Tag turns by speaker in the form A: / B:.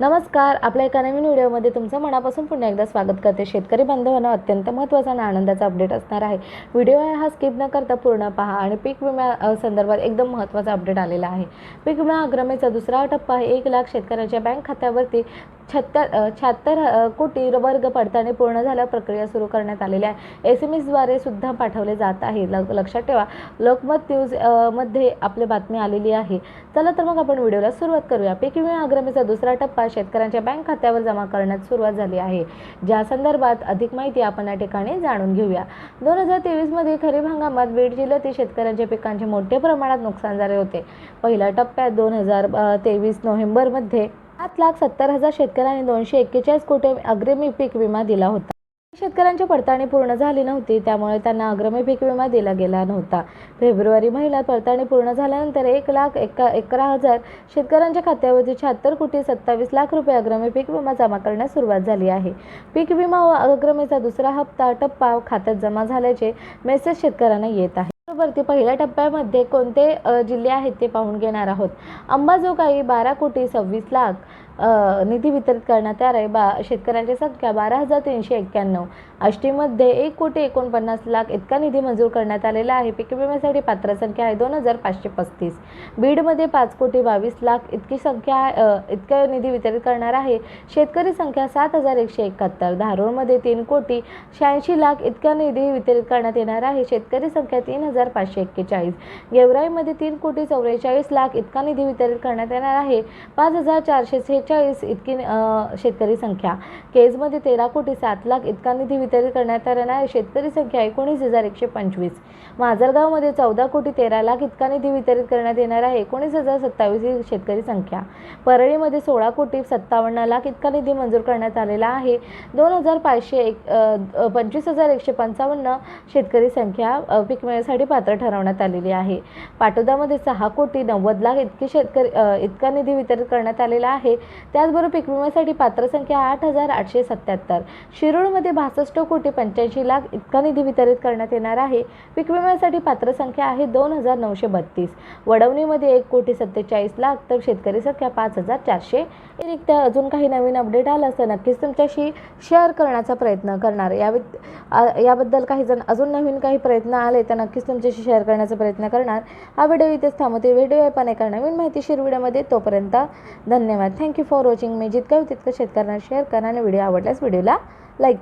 A: नमस्कार. आपल्या एका नवीन व्हिडिओमध्ये तुमचं मनापासून पुन्हा एकदा स्वागत करते. शेतकरी बांधवांना अत्यंत महत्त्वाचा आणि आनंदाचा अपडेट असणार आहे. व्हिडिओ आहे हा स्किप न करता पूर्ण पहा आणि पीक विम्या संदर्भात एकदम महत्त्वाचा अपडेट आलेला आहे. पीक विमा अग्रमेचा दुसरा टप्पा आहे. एक लाख शेतकऱ्यांच्या बँक खात्यावरती छत्तर शहात्तर कोटी वर्ग पडताळणी पूर्ण झाल्या प्रक्रिया सुरू करण्यात आलेल्या आहे. एस एम एसद्वारे सुद्धा पाठवले जात आहे. ल लक्षात ठेवा. लोकमत न्यूजमध्ये आपली बातमी आलेली आहे. चला तर मग आपण व्हिडिओला सुरुवात करूया. पीक विमा आग्रमीचा दुसरा टप्पा शेतकऱ्यांच्या बँक खात्यावर जमा करण्यास सुरुवात झाली आहे. ज्या संदर्भात अधिक माहिती आपण या ठिकाणी जाणून घेऊया. दोन हजार तेवीसमध्ये खरीप हंगामात बीड जिल्ह्यातील शेतकऱ्यांच्या पिकांचे मोठ्या प्रमाणात नुकसान झाले होते. पहिल्या टप्प्यात दोन हजार तेवीस नोव्हेंबरमध्ये सात लाख सत्तर हजार शेतकऱ्यांनी दोनशे एक्केचाळीस कोटी अग्रिमी पीक विमा दिला होता. शेतकऱ्यांची पडताळणी पूर्ण झाली नव्हती त्यामुळे त्यांना अग्रमी पीक विमा दिला गेला नव्हता. फेब्रुवारी महिन्यात पडताळणी पूर्ण झाल्यानंतर एक लाख एका अकरा हजार शेतकऱ्यांच्या खात्यावरती शहात्तर कोटी सत्तावीस लाख रुपये अग्रमी पीक विमा जमा करण्यास सुरुवात झाली आहे. पीक विमा व अग्रमीचा दुसरा हप्ता टप्पा खात्यात जमा झाल्याचे मेसेज शेतकऱ्यांना येत आहे. वरती पहिल्या टप्प्यामध्ये कोणते जिल्हे आहेत ते पाहून घेणार आहोत. अंबाजोगाई बारा कोटी सव्वीस लाख निधी वितरित करण्यात आला आहे बा शेतकऱ्यांची संख्या बारा हजार तीनशे एक्क्याण्णव. आष्टीमध्ये एक कोटी एकोणपन्नास लाख इतका निधी मंजूर करण्यात आलेला आहे. पीक विम्यासाठी पात्र संख्या आहे दोन हजार पाचशे पस्तीस. बीडमध्ये पाच कोटी बावीस लाख इतकी संख्या इतका निधी वितरित करणार आहे. शेतकरी संख्या सात हजार एकशे एकाहत्तर. धारूरमध्ये तीन कोटी शहाऐंशी लाख इतका निधी वितरित करण्यात येणार आहे. शेतकरी संख्या तीन हजार पाचशे एक्केचाळीस. गेवराईमध्ये तीन कोटी चौवेचाळीस लाख इतका निधी वितरित करण्यात येणार आहे. पाच हजार चारशे सेहेचाळीस इतकी शेतकरी संख्या. केजमध्ये तेरा कोटी सात लाख इतका निधी वितरित करण्यात येणार आहे शेतकरी संख्या एकोणीस हजार एकशे पंचवीस. माजलगावमध्ये चौदा कोटी तेरा लाख इतका निधी वितरित करण्यात येणार आहे एकोणीस हजार सत्तावीस ही शेतकरी संख्या. परळीमध्ये सोळा कोटी सत्तावन्न लाख इतका निधी मंजूर करण्यात आलेला आहे दोन हजार पाचशे एक पंचवीस हजार एकशे पंचावन्न शेतकरी संख्या पीक मिळण्यासाठी पात्र ठरवण्यात आलेली आहे. पाटोदामध्ये सहा कोटी नव्वद लाख इतकी शेतकरी इतका निधी वितरित करण्यात आलेला आहे त्याचबरोबर पीक विम्यासाठी पात्रसंख्या आठ हजार आठशे सत्याहत्तर. शिरूरमध्ये बासष्ट कोटी पंच्याऐंशी लाख इतका निधी वितरित करण्यात येणार आहे. पीक विम्यासाठी पात्र संख्या आहे दोन हजार नऊशे बत्तीस. वडवणीमध्ये एक कोटी सत्तेचाळीस लाख तर शेतकरी संख्या पाच हजार चारशे. व्यतिरिक्त अजून काही नवीन अपडेट आलं तर नक्कीच तुमच्याशी शेअर करण्याचा प्रयत्न करणार. या याबद्दल काही जण अजून नवीन काही प्रयत्न आले तर नक्कीच तुमच्याशी शेअर करण्याचा प्रयत्न करणार. हा व्हिडिओ इथेच थांबवते. व्हिडिओ आहे पण एका नवीन माहितीशीर व्हिडिओमध्ये तोपर्यंत धन्यवाद. Thank you thank you for watching. मी जितका होईल तितकं शेतकऱ्यांना शेअर करा आणि व्हिडिओ आवडल्यास व्हिडिओला लाईक